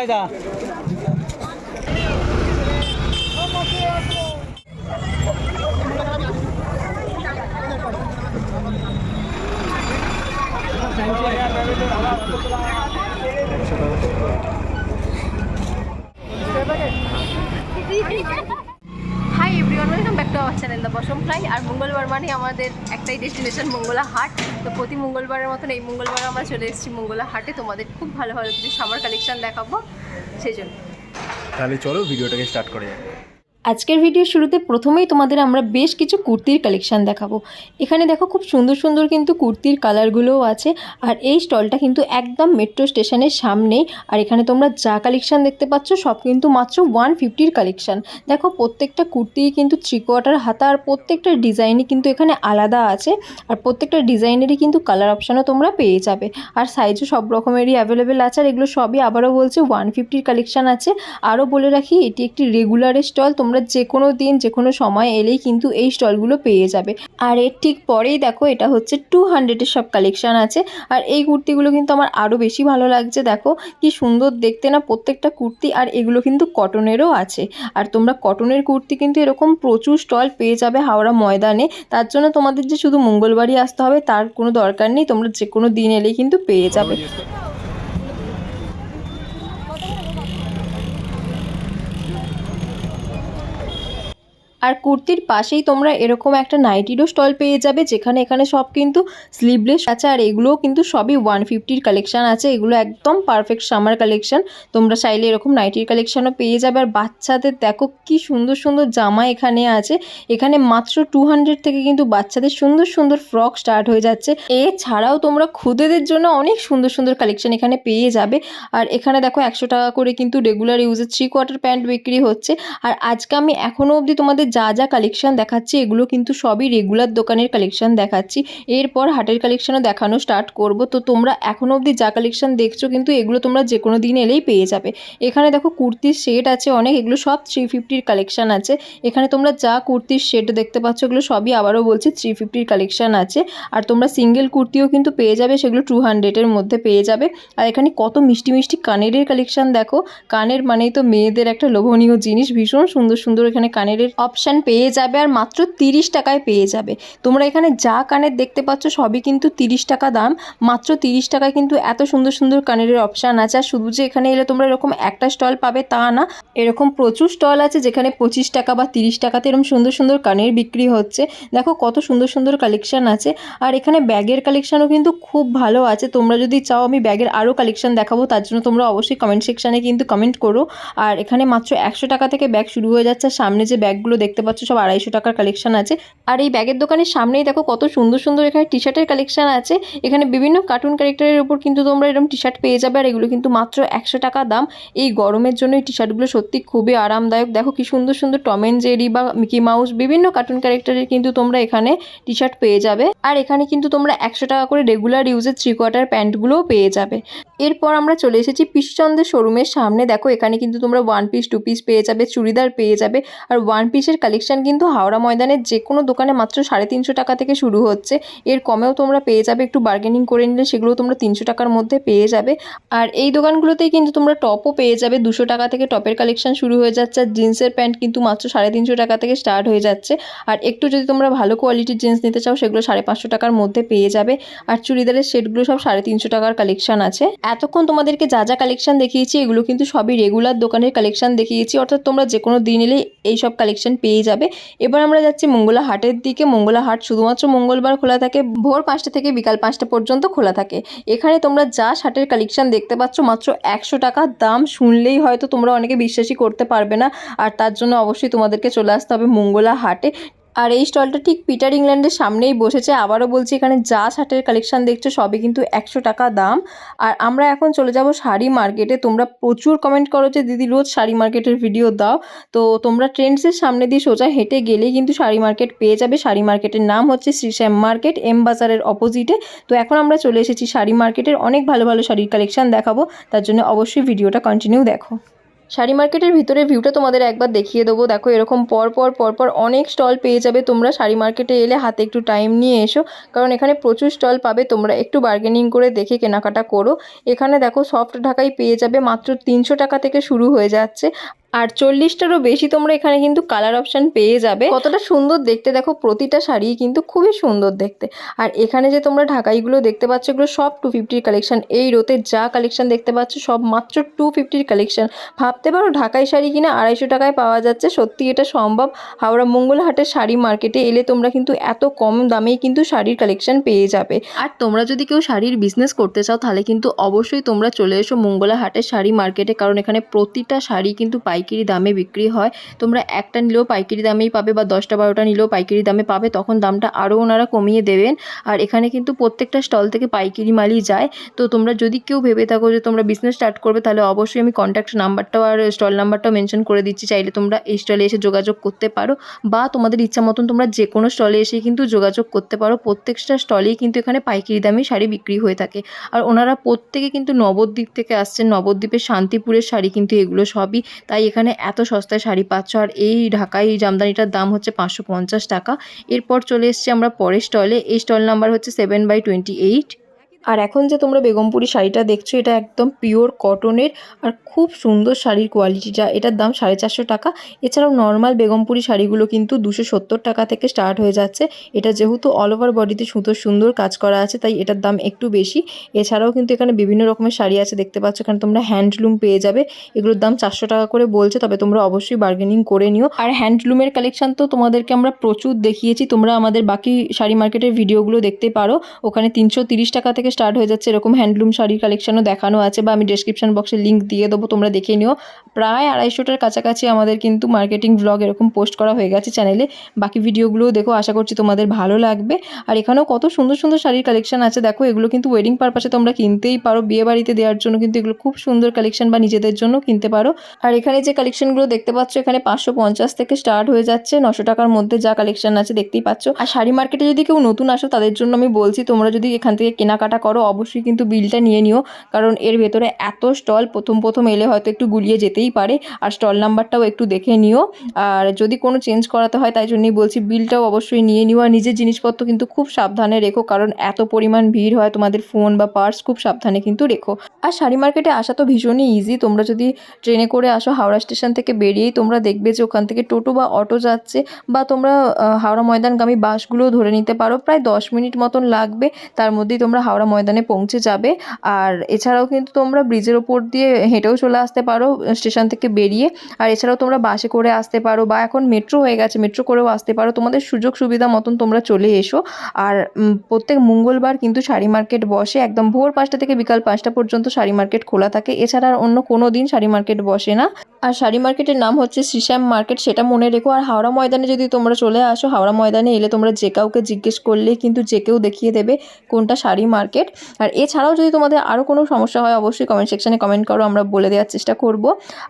কায়দা। Hi everyone welcome back to our channel the Vasam fly আর মঙ্গলবার মানে আমাদের একটাই ডেস্টিনেশন মঙ্গলা হাট। তো প্রতি মঙ্গলবারের মতন এই মঙ্গলবার আমরা চলে এসেছি মঙ্গলা হাটে। তোমাদের খুব ভালো ভালো কিছু সামার কালেকশন দেখাবো, সেই জন্য। তাহলে চলো ভিডিওটাকে স্টার্ট করে যাক। আজকের ভিডিও শুরুতে প্রথমেই তোমাদের আমরা বেশ কিছু কুর্তির কালেকশন দেখাবো। এখানে দেখো খুব সুন্দর সুন্দর কিন্তু কুর্তির কালারগুলোও আছে, আর এই স্টলটা কিন্তু একদম মেট্রো স্টেশনের সামনেই, আর এখানে তোমরা যা কালেকশন দেখতে পাচ্ছ সব কিন্তু মাত্র ওয়ান ফিফটির কালেকশন দেখো প্রত্যেকটা কুর্তি কিন্তু থ্রি কোয়ার্টার হাতা, আর প্রত্যেকটা ডিজাইনই কিন্তু এখানে আলাদা আছে, আর প্রত্যেকটা ডিজাইনেরই কিন্তু কালার অপশানও তোমরা পেয়ে যাবে। আর সাইজও সব রকমেরই অ্যাভেলেবেল আছে, আর এগুলো সবই আবারও বলছে ওয়ান ফিফটির কালেকশন আছে। আরও বলে রাখি, এটি একটি রেগুলার স্টল তোমরা যে কোনো দিন যে কোনো সময় এলেই কিন্তু এই স্টলগুলো পেয়ে যাবে। আর এর ঠিক পরেই দেখো, এটা হচ্ছে টু হান্ড্রেডের সব কালেকশন আছে। আর এই কুর্তিগুলো কিন্তু আমার আরও বেশি ভালো লাগছে, দেখো। কি সুন্দর দেখতে না প্রত্যেকটা কুর্তি, আর এগুলো কিন্তু কটনেরও আছে। আর তোমরা কটনের কুর্তি কিন্তু এরকম প্রচুর স্টল পেয়ে যাবে হাওড়া ময়দানে। তার জন্য তোমাদের যে শুধু মঙ্গলবারই আসতে হবে, তার কোনো দরকার নেই। তোমরা যে কোনো দিন এলেই কিন্তু পেয়ে যাবে। আর কুর্তির পাশেই তোমরা এরকম একটা নাইটিরও স্টল পেয়ে যাবে, যেখানে এখানে সব কিন্তু স্লিভলেস আছে, আর এগুলোও কিন্তু সবই ওয়ান ফিফটির কালেকশন আছে। এগুলো একদম পারফেক্ট সামার কালেকশন তোমরা চাইলে এরকম নাইটির কালেকশনও পেয়ে যাবে। আর বাচ্চাদের দেখো কি সুন্দর সুন্দর জামা এখানে আছে। এখানে মাত্র টু হান্ড্রেড থেকে কিন্তু বাচ্চাদের সুন্দর সুন্দর ফ্রক স্টার্ট হয়ে যাচ্ছে। এছাড়াও তোমরা খুদেদের জন্য অনেক সুন্দর সুন্দর কালেকশন এখানে পেয়ে যাবে। আর এখানে দেখো একশো টাকা করে কিন্তু রেগুলার ইউজের থ্রি কোয়ার্টার প্যান্ট বিক্রি হচ্ছে। আর আজকে আমি এখনও অবধি তোমাদের যা যা কালেকশন দেখাচ্ছি, এগুলো কিন্তু সবই রেগুলার দোকানের কালেকশন দেখাচ্ছি। এরপর হাটের কালেকশনও দেখানো স্টার্ট করব। তো তোমরা এখনও অবধি যা কালেকশন দেখছ, কিন্তু এগুলো তোমরা যে কোনো দিন এলেই পেয়ে যাবে। এখানে দেখো কুর্তির সেট আছে অনেক, এগুলো সব থ্রি ফিফটির কালেকশান আছে। এখানে তোমরা যা কুর্তির সেট দেখতে পাচ্ছ, এগুলো সবই আবারও বলছি থ্রি ফিফটির কালেকশান আছে। আর তোমরা সিঙ্গেল কুর্তিও কিন্তু পেয়ে যাবে, সেগুলো টু হান্ড্রেডের মধ্যে পেয়ে যাবে। আর এখানে কত মিষ্টি মিষ্টি কানের কালেকশন দেখো। কানের মানেই তো মেয়েদের একটা লোভনীয় জিনিস, ভীষণ সুন্দর সুন্দর এখানে কানের অপশান পেয়ে যাবে আর মাত্র তিরিশ টাকায় পেয়ে যাবে। তোমরা এখানে যা কানের দেখতে পাচ্ছ সবই কিন্তু তিরিশ টাকা দাম। মাত্র তিরিশ টাকায় কিন্তু এত সুন্দর সুন্দর কানের অপশান আছে। আর শুধু যে এখানে এলে তোমরা এরকম একটা স্টল পাবে তা না, এরকম প্রচুর স্টল আছে যেখানে পঁচিশ টাকা বা তিরিশ টাকাতে এরকম সুন্দর সুন্দর কানের বিক্রি হচ্ছে। দেখো কত সুন্দর সুন্দর কালেকশন আছে। আর এখানে ব্যাগের কালেকশনও কিন্তু খুব ভালো আছে। তোমরা যদি চাও আমি ব্যাগের আরও কালেকশন দেখাবো, তার জন্য তোমরা অবশ্যই কমেন্ট সেকশানে কিন্তু কমেন্ট করো। আর এখানে মাত্র একশো টাকা থেকে ব্যাগ শুরু হয়ে যাচ্ছে। সামনে যে ব্যাগগুলো দেখতে পাচ্ছ সব আড়াইশো টাকার কালেকশন আছে। আর এই ব্যাগের দোকানের সামনেই দেখো কত সুন্দর সুন্দর এখানে টি শার্টের কালেকশন আছে। এখানে বিভিন্ন কার্টুন ক্যারেক্টারের উপর কিন্তু তোমরা এরকম টি শার্ট পেয়ে যাবে আর এগুলো কিন্তু মাত্র একশো টাকা দাম। এই গরমের জন্য এই টি শার্টগুলো সত্যি খুবই আরামদায়ক। দেখো কি সুন্দর সুন্দর টম অ্যান্ড জেরি বা মিকি মাউস বিভিন্ন কার্টুন ক্যারেক্টারের কিন্তু তোমরা এখানে টি শার্ট পেয়ে যাবে। আর এখানে কিন্তু তোমরা একশো টাকা করে রেগুলার ইউজের থ্রি কোয়ার্টার প্যান্টগুলোও পেয়ে যাবে। এরপর আমরা চলে এসেছি পিসচন্দের শোরুমের সামনে। দেখো এখানে কিন্তু তোমরা ওয়ান পিস টু পিস পেয়ে যাবে, চুড়িদার পেয়ে যাবে। আর ওয়ান পিসের কালেকশন কিন্তু হাওড়া ময়দানের যে কোনো দোকানে মাত্র সাড়ে তিনশো টাকা থেকে শুরু হচ্ছে। এর কমেও তোমরা পেয়ে যাবে, একটু বার্গেনিং করে নিলে সেগুলো তোমরা তিনশো টাকার মধ্যে পেয়ে যাবে। আর এই দোকানগুলোতেই কিন্তু তোমরা টপও পেয়ে যাবে, দুশো টাকা থেকে টপের কালেকশন শুরু হয়ে যাচ্ছে। আর জিন্সের প্যান্ট কিন্তু মাত্র সাড়ে তিনশো টাকা থেকে স্টার্ট হয়ে যাচ্ছে। আর একটু যদি তোমরা ভালো কোয়ালিটির জিন্স নিতে চাও, সেগুলো সাড়ে পাঁচশো টাকার মধ্যে পেয়ে যাবে। আর চুড়িদারের সেটগুলো সব সাড়ে তিনশো টাকার কালেকশন আছে। এতক্ষণ তোমাদেরকে যা যা কালেকশন দেখিয়েছি, এগুলো কিন্তু সবই রেগুলার দোকানের কালেকশন দেখিয়েছি। অর্থাৎ তোমরা যে কোনো দিন এলে এই সব কালেকশন পেয়ে যাবে। এবার আমরা যাচ্ছি মঙ্গলা হাটের দিকে। মঙ্গলা হাট শুধুমাত্র মঙ্গলবার খোলা থাকে, ভোর পাঁচটা থেকে বিকাল পাঁচটা পর্যন্ত খোলা থাকে। এখানে তোমরা যা শার্টের কালেকশন দেখতে পাচ্ছ, মাত্র একশো টাকা দাম। শুনলেই হয়তো তোমরা অনেকে বিশ্বাসই করতে পারবে না। আর তার জন্য অবশ্যই তোমাদেরকে চলে আসতে হবে মঙ্গলা হাটে। আর এই স্টলটা ঠিক পিটার ইংল্যান্ডের সামনেই বসেছে। আবারও বলছি, এখানে যা শার্টের কালেকশান দেখছ সবই কিন্তু একশো টাকা দাম। আর আমরা এখন চলে যাব শাড়ি মার্কেটে। তোমরা প্রচুর কমেন্ট করো যে, দিদি, রোজ শাড়ি মার্কেটের ভিডিও দাও। তো তোমরা ট্রেন্ডসের সামনে দিয়ে সোজা হেঁটে গেলেই কিন্তু শাড়ি মার্কেট পেয়ে যাবে। শাড়ি মার্কেটের নাম হচ্ছে শ্রীশ্যাম মার্কেট, এম বাজারের অপোজিটে তো এখন আমরা চলে এসেছি শাড়ি মার্কেটের অনেক ভালো ভালো শাড়ির কালেকশন দেখাবো। তার জন্য অবশ্যই ভিডিওটা কন্টিনিউ দেখো। শাড়ি মার্কেটের ভিতরে ভিউটা তোমাদের একবার দেখিয়ে দেবো। দেখো, এরকম পর পর পর পর অনেক স্টল পেয়ে যাবে তোমরা শাড়ি মার্কেটে এলে। হাতে একটু টাইম নিয়ে এসো, কারণ এখানে প্রচুর স্টল পাবে। তোমরা একটু বার্গেনিং করে দেখে কেনাকাটা করো। এখানে দেখো সফট ঢাকাই পেয়ে যাবে। মাত্র তিনশো টাকা থেকে শুরু হয়ে যাচ্ছে। আর চল্লিশটারও বেশি তোমরা এখানে কিন্তু কালার অপশান পেয়ে যাবে। কতটা সুন্দর দেখতে, দেখো প্রতিটা শাড়ি কিন্তু খুবই সুন্দর দেখতে। আর এখানে যে তোমরা ঢাকাইগুলো দেখতে পাচ্ছ, এগুলো সব টু ফিফটির কালেকশন এই রোতে যা কালেকশন দেখতে পাচ্ছ, সব মাত্র টু ফিফটির কালেকশন ভাবতে পারো ঢাকাই শাড়ি কিনা আড়াইশো টাকায় পাওয়া যাচ্ছে। সত্যি এটা সম্ভব। হাওড়া মঙ্গলহাটের শাড়ি মার্কেটে এলে তোমরা কিন্তু এত কম দামেই কিন্তু শাড়ির কালেকশন পেয়ে যাবে। আর তোমরা যদি কেউ শাড়ির বিজনেস করতে চাও, তাহলে কিন্তু অবশ্যই তোমরা চলে এসো মঙ্গলা হাটের শাড়ি মার্কেটে কারণ এখানে প্রতিটা শাড়ি কিন্তু পাইকারি দামে বিক্রি হয়। তোমরা একটা নিলেও পাইকারি দামেই পাবে বা দশটা বারোটা নিলেও পাইকারি দামে পাবে, তখন দামটা আরও ওনারা কমিয়ে দেবেন। আর এখানে কিন্তু প্রত্যেকটা স্টল থেকে পাইকারি মালই যায়। তো তোমরা যদি কেউ ভেবে থাকো যে তোমরা বিজনেস স্টার্ট করবে, তাহলে অবশ্যই আমি কন্ট্যাক্ট নাম্বারটাও আর স্টল নাম্বারটাও মেনশন করে দিচ্ছি। চাইলে তোমরা এই স্টলে এসে যোগাযোগ করতে পারো বা তোমাদের ইচ্ছা মতন তোমরা যে কোনো স্টলে এসে কিন্তু যোগাযোগ করতে পারো। প্রত্যেকটা স্টলেই কিন্তু এখানে পাইকারি দামে শাড়ি বিক্রি হয়ে থাকে। আর ওনারা প্রত্যেকে কিন্তু নবদ্বীপ থেকে আসছেন। নবদ্বীপের শান্তিপুরের শাড়ি কিন্তু এগুলো সবই। তাই এখানে এত সস্তায় শাড়ি পাচ্ছ আর এই ঢাকায় এই জামদানিটার দাম হচ্ছে পাঁচশো পঞ্চাশ টাকা। এরপর চলে এসছি আমরা পরের স্টলে এই স্টল নাম্বার হচ্ছে সেভেন বাই টোয়েন্টি এইট আর এখন যে তোমরা বেগমপুরি শাড়িটা দেখছ, এটা একদম পিওর কটনের আর খুব সুন্দর শাড়ির কোয়ালিটিটা এটার দাম সাড়ে চারশো টাকা। এছাড়াও নর্মাল বেগমপুরি শাড়িগুলো কিন্তু দুশো সত্তর টাকা থেকে স্টার্ট হয়ে যাচ্ছে। এটা যেহেতু অল ওভার বডিতে সুতোর সুন্দর কাজ করা আছে, তাই এটার দাম একটু বেশি। এছাড়াও কিন্তু এখানে বিভিন্ন রকমের শাড়ি আছে, দেখতে পাচ্ছ এখানে তোমরা হ্যান্ডলুম পেয়ে যাবে। এগুলোর দাম চারশো টাকা করে বলছে, তবে তোমরা অবশ্যই বার্গেনিং করে নিও। আর হ্যান্ডলুমের কালেকশন তো তোমাদেরকে আমরা প্রচুর দেখিয়েছি, তোমরা আমাদের বাকি শাড়ি মার্কেটের ভিডিওগুলো দেখতে পারো। ওখানে তিনশো টাকা থেকে স্টার্ট হয়ে যাচ্ছে। এরকম হ্যান্ডলুম শাড়ির কালেকশনও দেখানো আছে বা আমি ডেসক্রিপশন বক্সে লিঙ্ক দিয়ে দেবো, তোমরা দেখে নিও। প্রায় আড়াইশোটার কাছাকাছি আমাদের কিন্তু মার্কেটিং ব্লগ এরকম পোস্ট করা হয়ে গেছে চ্যানেলে বাকি ভিডিওগুলোও দেখো, আশা করছি তোমাদের ভালো লাগবে। আর এখানেও কত সুন্দর সুন্দর শাড়ির কালেকশন আছে। দেখো, এগুলো কিন্তু ওয়েডিং পারপাসে তোমরা কিনতেই পারো। বিয়ে বাড়িতে দেওয়ার জন্য কিন্তু এগুলো খুব সুন্দর কালেকশন বা নিজেদের জন্য কিনতে পারো। আর এখানে যে কালেকশনগুলো দেখতে পাচ্ছ, এখানে পাঁচশো পঞ্চাশ থেকে স্টার্ট হয়ে যাচ্ছে। নশো টাকার মধ্যে যা কালেকশন আছে, দেখতেই পাচ্ছ। আর শাড়ি মার্কেটে যদি কেউ নতুন আসো, তাদের জন্য আমি বলছি, তোমরা যদি এখান থেকে কেনাকাটা করো, অবশ্যই কিন্তু বিলটা নিয়ে নিও। কারণ এর ভেতরে এত স্টল প্রথম প্রথম এলে হয়তো একটু গুলিয়ে যেতেই পারে। আর স্টল নাম্বারটাও একটু দেখে নিও। আর যদি কোনো চেঞ্জ করাতে হয়, তাই জন্যই বলছি বিলটাও অবশ্যই নিয়ে নিও। আর নিজের জিনিসপত্র কিন্তু খুব সাবধানে রেখো, কারণ এত পরিমাণ ভিড় হয় তোমাদের ফোন বা পার্স খুব সাবধানে কিন্তু রেখো। আর শাড়ি মার্কেটে আসা তো ভীষণই ইজি তোমরা যদি ট্রেনে করে আসো হাওড়া স্টেশন থেকে বেরিয়েই তোমরা দেখবে যে ওখান থেকে টোটো বা অটো যাচ্ছে, বা তোমরা হাওড়া ময়দানগামী বাসগুলোও ধরে নিতে পারো। প্রায় দশ মিনিট মতন লাগবে। তার মধ্যেই তোমরা হাওড়া ময়দানে পৌঁছে যাবে। আর এছাড়াও কিন্তু তোমরা ব্রিজের ওপর দিয়ে হেঁটেও চলে আসতে পারো, স্টেশন থেকে বেরিয়ে। আর এছাড়াও তোমরা বাসে করে আসতে পারো বা এখন মেট্রো হয়ে গেছে, মেট্রো করেও আসতে পারো। তোমাদের সুযোগ সুবিধা মতন তোমরা চলে এসো। আর প্রত্যেক মঙ্গলবার কিন্তু শাড়ি মার্কেট বসে, একদম ভোর পাঁচটা থেকে বিকাল পাঁচটা পর্যন্ত শাড়ি মার্কেট খোলা থাকে। এছাড়া আর অন্য কোনো দিন শাড়ি মার্কেট বসে না। আর শাড়ি মার্কেটের নাম হচ্ছে শ্রীশ্যাম মার্কেট, সেটা মনে রেখো। আর হাওড়া ময়দানে যদি তোমরা চলে আসো, হাওড়া ময়দানে এলে তোমরা যে কাউকে জিজ্ঞেস করলেই কিন্তু যে কেউ দেখিয়ে দেবে কোনটা শাড়ি মার্কেট। আর এছাড়াও যদি তোমাদের আরও কোনো সমস্যা হয়, অবশ্যই কমেন্ট সেকশনে কমেন্ট করো, আমরা বলে দেওয়ার চেষ্টা করব।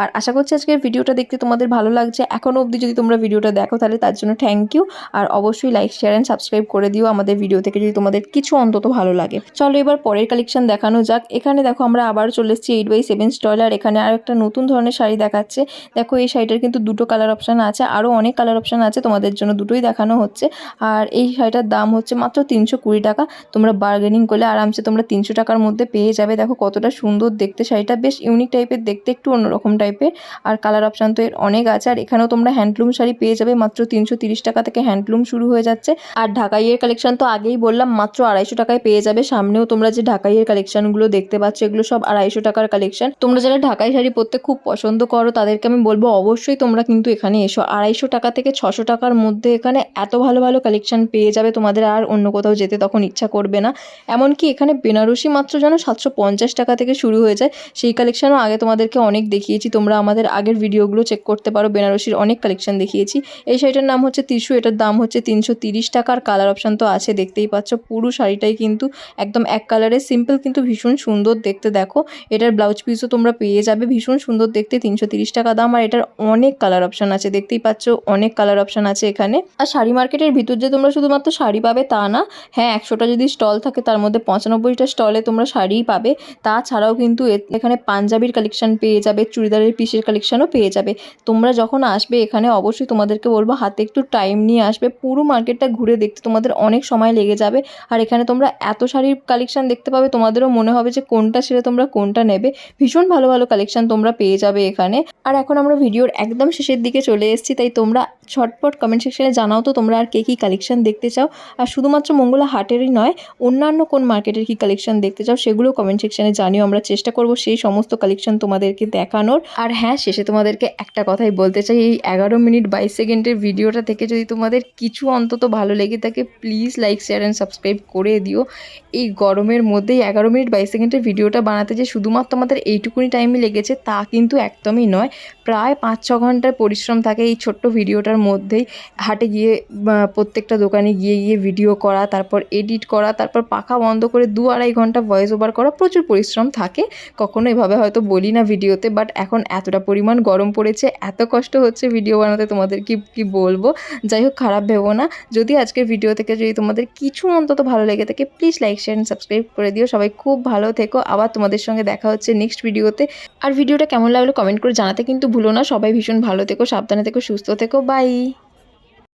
আর আশা করছি আজকের ভিডিওটা দেখতে তোমাদের ভালো লাগছে। এখনও অবধি যদি তোমরা ভিডিওটা দেখো, তাহলে তার জন্য থ্যাংক ইউ আর অবশ্যই লাইক শেয়ার অ্যান্ড সাবস্ক্রাইব করে দিও আমাদের ভিডিও থেকে যদি তোমাদের কিছু অন্তত ভালো লাগে। চলো এবার পরের কালেকশন দেখানো যাক। এখানে দেখো আমরা আবার চলে এসেছি এইট বাই সেভেন স্টল আর এখানে আর একটা নতুন ধরনের শাড়ি দেখাচ্ছে। দেখো এই শাড়িটার কিন্তু দুটো কালার অপশান আছে আরও অনেক কালার অপশান আছে, তোমাদের জন্য দুটোই দেখানো হচ্ছে। আর এই শাড়িটার দাম হচ্ছে মাত্র তিনশো কুড়ি টাকা। তোমরা বার্গেনিং করলে আরামসে তোমরা তিনশো টাকার মধ্যে পেয়ে যাবে। দেখো কতটা সুন্দর দেখতে, শাড়িটা বেশ ইউনিক টাইপের দেখতে, একটু অন্যরকম টাইপের আর কালার অপশান তো এর অনেক আছে। আর এখানেও তোমরা হ্যান্ডলুম শাড়ি পেয়ে যাবে। মাত্র তিনশো টাকা থেকে হ্যান্ডলুম শুরু হয়ে যাচ্ছে। আর ঢাকাইয়ের কালেকশন তো আগেই বললাম, মাত্র আড়াইশো টাকায় পেয়ে যাবে। সামনেও তোমরা যে ঢাকাইয়ের কালেকশনগুলো দেখতে পাচ্ছ, এগুলো সব আড়াইশো টাকার কালেকশন তোমরা যারা ঢাকাই শাড়ি পরতে খুব পছন্দ করো, তাদেরকে আমি বলব অবশ্যই তোমরা কিন্তু এখানে এসো। আড়াইশো টাকা থেকে ছশো টাকার মধ্যে এখানে এত ভালো ভালো কালেকশন পেয়ে যাবে তোমাদের। আর অন্য কোথাও যেতে তখন ইচ্ছা করবে না। এমনকি এখানে বেনারসি মাত্র যেন সাতশো পঞ্চাশ টাকা থেকে শুরু হয়ে যায়। সেই কালেকশনও আগে তোমাদেরকে অনেক দেখিয়েছি। তোমরা আমাদের আগের ভিডিওগুলো চেক করতে পারো। বেনারসির অনেক কালেকশন দেখিয়েছি। এই শাড়িটার নাম হচ্ছে টিস্যু এটার দাম হচ্ছে তিনশো তিরিশ টাকার কালার অপশান তো আছে, দেখতেই পাচ্ছ। পুরো শাড়িটাই কিন্তু একদম এক কালারের সিম্পল কিন্তু ভীষণ সুন্দর দেখতে দেখো। এটার ব্লাউজ পিসও তোমরা পেয়ে যাবে। ভীষণ সুন্দর দেখতে, তিনশো তিরিশ টাকা দাম। আর এটার অনেক কালার অপশান আছে। দেখতেই পাচ্ছ, অনেক কালার অপশান আছে এখানে। আর শাড়ি মার্কেটের ভিতর যে তোমরা শুধুমাত্র শাড়ি পাবে তা না। হ্যাঁ একশোটা যদি স্টল থাকে, তার মধ্যে পঁচানব্বইটা স্টলে তোমরা শাড়িই পাবে। তাছাড়াও কিন্তু এখানে পাঞ্জাবির কালেকশন পেয়ে যাবে, চুড়িদারের পিসের কালেকশনও পেয়ে যাবে। তোমরা যখন আসবে এখানে অবশ্যই তোমাদেরকে বলব, হাতে একটু টাইম নিয়ে আসবে। পুরো মার্কেটটা ঘুরে দেখতে তোমাদের অনেক সময় লেগে যাবে। আর এখানে তোমরা এত শাড়ির কালেকশন দেখতে পাবে, তোমাদেরও মনে হবে যে কোনটা ছেড়ে তোমরা কোনটা নেবে। ভীষণ ভালো ভালো কালেকশন তোমরা পেয়ে যাবে এখানে। আর এখন আমরা ভিডিওর একদম শেষের দিকে চলে এসেছি, তাই তোমরা ছটপট কমেন্ট সেকশনে জানাও তো তোমরা আর কে কী কালেকশন দেখতে চাও। আর শুধুমাত্র মঙ্গলা হাটেরই নয়, অন্যান্য কোন মার্কেটের কী কালেকশন দেখতে চাও সেগুলো কমেন্ট সেকশনে জানিও, আমরা চেষ্টা করব সেই সমস্ত কালেকশন তোমাদেরকে দেখানোর। আর হ্যাঁ শেষে তোমাদেরকে একটা কথাই বলতে চাই, এই এগারো মিনিট বাইশ সেকেন্ডের ভিডিওটা থেকে যদি তোমাদের কিছু অন্তত ভালো লেগে থাকে please like share and subscribe করে দিও। এই গরমের মধ্যেই এগারো মিনিট বাইশ সেকেন্ডের ভিডিওটা বানাতে যে শুধুমাত্র আমাদের এইটুকুনি টাইমই লেগেছে, তা কিন্তু একদমই নয়। প্রায় পাঁচ ছ ঘণ্টার পরিশ্রম থাকে এই ছোট্ট ভিডিওটার মধ্যেই হাটে গিয়ে প্রত্যেকটা দোকানে গিয়ে গিয়ে ভিডিও করা, তারপর এডিট করা, তারপর পাখা বন্ধ করে দু আড়াই ঘণ্টা ভয়েস ওভার করা প্রচুর পরিশ্রম থাকে। কখনো এভাবে হয়তো বলি না ভিডিওতে বাট এখন এতটা পরিমাণ গরম পড়েছে, এত কষ্ট হচ্ছে ভিডিও বানাতে, তোমাদের কি কি বলব? যাই হোক, খারাপ ভেবো না। যদি আজকের ভিডিও থেকে যদি তোমাদের কিছু অন্তত ভালো লেগে থাকে please like share and subscribe করে দিও। সবাই খুব ভালো থেকো। আবার তোমাদের সঙ্গে দেখা হচ্ছে নেক্সট ভিডিওতে আর ভিডিওটা কেমন লাগল কমেন্ট করে জানাতে কিন্তু ভুলো না। সবাই ভীষণ ভালো থেকো, সাবধানে থেকো, সুস্থ থেকো। Bye Bye.